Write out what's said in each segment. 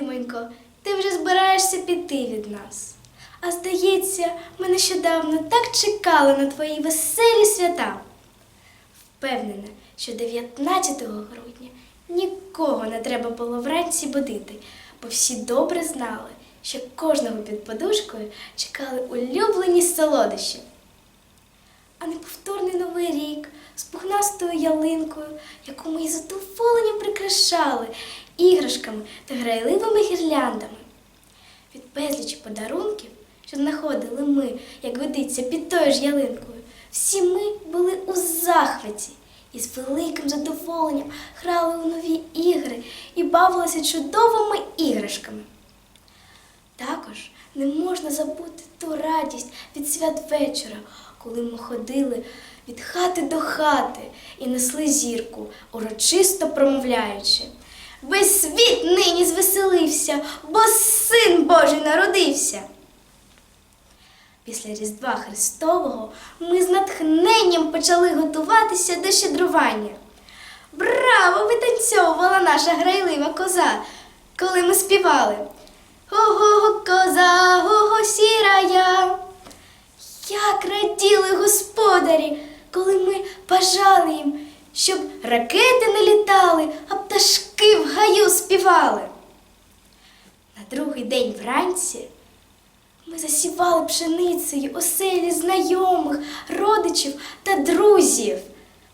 Зимонько, ти вже збираєшся піти від нас. А здається, ми нещодавно так чекали на твої веселі свята. Впевнена, що 19 грудня нікого не треба було вранці будити, бо всі добре знали, що кожного під подушкою чекали улюблені солодощі. А неповторний новий рік з пухнастою ялинкою, яку ми із задоволенням прикрашали іграшками та грайливими гірляндами. Від безлічі подарунків, що знаходили ми, як годиться, під тою ж ялинкою, всі ми були у захваті і з великим задоволенням грали у нові ігри і бавилися чудовими іграшками. Також не можна забути ту радість від святвечора, коли ми ходили від хати до хати і несли зірку, урочисто промовляючи. Весь світ нині звеселився, бо син Божий народився. Після Різдва Христового ми з натхненням почали готуватися до щедрування. Браво! Витанцьовувала наша грайлива коза, коли ми співали. Ого, коза, ого, сірая. Як раділи господарі, коли ми бажали їм, щоб ракети не літали, а пташки в гаю співали. На другий день вранці ми засівали пшеницею оселі знайомих, родичів та друзів,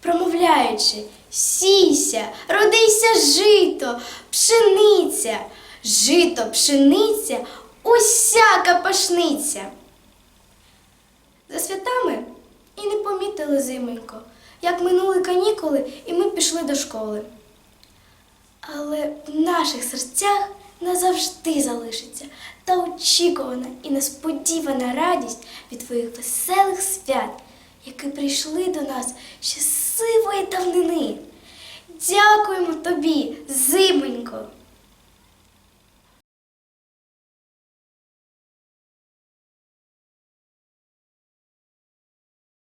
промовляючи сійся, родися жито, пшениця, жито, пшениця, усяка пашниця. За святами і не помітили зименько, як минули канікули, і ми пішли до школи. Але в наших серцях назавжди залишиться та очікувана і несподівана радість від твоїх веселих свят, які прийшли до нас ще сивої давнини. Дякуємо тобі, зименько!